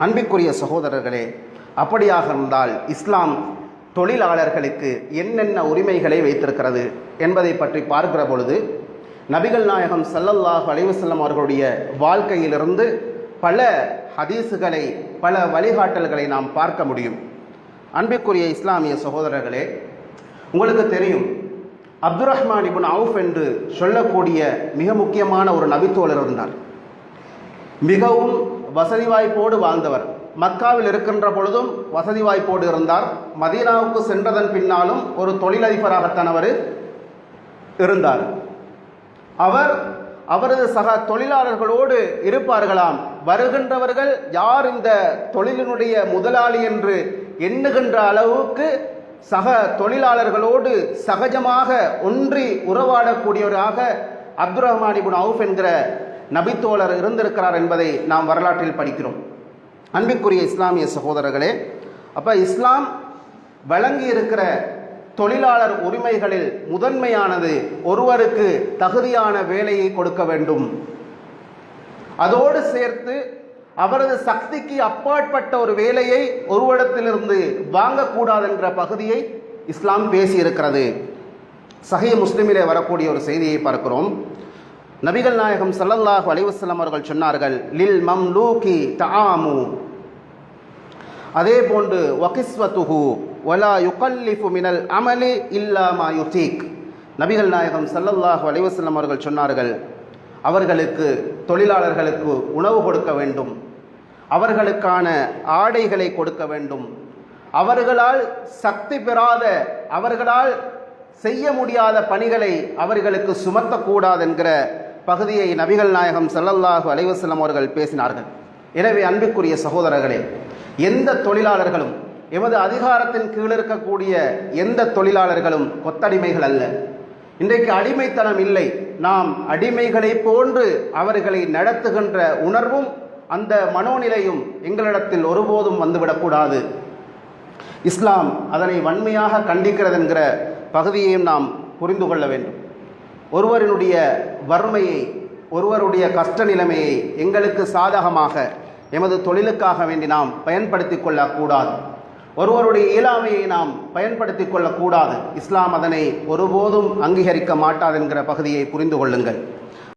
அன்பிற்குரிய சகோதரர்களே அப்படியாக இருந்தால் இஸ்லாம் தொழிலாளர்களுக்கு என்னென்ன உரிமைகளை வைத்திருக்கிறது என்பதை பற்றி பார்க்கிற பொழுது நபிகள் நாயகம் சல்லல்லாஹ் அலைவசல்லம் அவர்களுடைய வாழ்க்கையிலிருந்து பல ஹதீஸுகளை பல வழிகாட்டல்களை நாம் பார்க்க முடியும். அன்பிற்குரிய இஸ்லாமிய சகோதரர்களே உங்களுக்கு தெரியும் அப்துர் ரஹ்மான் இபுன் அவுஃப் என்று சொல்லக்கூடிய மிக முக்கியமான ஒரு நபித்தோழர் இருந்தார். மிகவும் வசதி வாய்ப்போடு வாழ்ந்தவர். மக்காவில் இருக்கின்ற பொழுதும் வசதி வாய்ப்போடு இருந்தார். மதீனாவுக்கு சென்றதன் பின்னாலும் ஒரு தொழிலதிபராகத்தான் அவர் இருந்தார். அவர் அவரது சக தொழிலாளர்களோடு இருப்பார்களாம். வருகின்றவர்கள் யார் இந்த தொழிலினுடைய முதலாளி என்று எண்ணுகின்ற அளவுக்கு சக தொழிலாளர்களோடு சகஜமாக ஒன்றி உறவாடக்கூடியவராக அப்துல் ரஹ்மான் இபுன் அவுஃப் என்கிற நபித்தோழர் இருந்திருக்கிறார் என்பதை நாம் வரலாற்றில் படிக்கிறோம். அன்பிற்குரிய இஸ்லாமிய சகோதரர்களே அப்போ இஸ்லாம் வழங்கி இருக்கிற தொழிலாளர் உரிமைகளில் முதன்மையானது ஒருவருக்கு தகுதியான வேலையை கொடுக்க வேண்டும். அதோடு சேர்த்து அவரது சக்திக்கு அப்பாற்பட்ட ஒரு வேலையை ஒருவரிடத்திலிருந்து வாங்கக்கூடாது என்ற பகுதியை இஸ்லாம் பேசியிருக்கிறது. சஹி முஸ்லிமிலே வரக்கூடிய ஒரு செய்தியை பார்க்கிறோம். நபிகள் நாயகம் சல்லல்லாஹு அலைஹி அவர்கள் சொன்னார்கள் லில் மம்லூகி தாமு அதே போன்று வகிஸ்வத்துஹு ஒலா யுகல்லிஃபு மினல் அமலி இல்லாமா யுதீக். நபிகள் நாயகம் சல்லல்லாஹு அலைஹி அவர்கள் சொன்னார்கள் அவர்களுக்கு தொழிலாளர்களுக்கு உணவு கொடுக்க வேண்டும். அவர்களுக்கான ஆடைகளை கொடுக்க வேண்டும். அவர்களால் சக்தி பெறாத அவர்களால் செய்ய முடியாத பணிகளை அவர்களுக்கு சுமத்தக்கூடாது என்கிற பகுதியை நபிகள் நாயகம் செல்லல்லாஹு அலைவசல்லம் அவர்கள் பேசினார்கள். எனவே அன்புக்குரிய சகோதரர்களே எந்த தொழிலாளர்களும் எமது அதிகாரத்தின் கீழ் இருக்கக்கூடிய எந்த தொழிலாளர்களும் கொத்தடிமைகள் அல்ல. இன்றைக்கு அடிமைத்தனம் இல்லை. நாம் அடிமைகளை போன்று அவர்களை நடத்துகின்ற உணர்வும் அந்த மனோநிலையும் எங்களிடத்தில் ஒருபோதும் வந்துவிடக்கூடாது. இஸ்லாம் அதனை வன்மையாக கண்டிக்கிறது என்கிற பகுதியையும் நாம் புரிந்து கொள்ள வேண்டும். ஒருவரினுடைய வறுமையை ஒருவருடைய கஷ்ட நிலைமையை எங்களுக்கு சாதகமாக எமது தொழிலுக்காக வேண்டி நாம் பயன்படுத்தி கொள்ளக்கூடாது. ஒருவருடைய இயலாமையை நாம் பயன்படுத்தி கொள்ளக்கூடாது. இஸ்லாம் அதனை ஒருபோதும் அங்கீகரிக்க மாட்டாது என்கிற பகுதியை புரிந்து கொள்ளுங்கள்.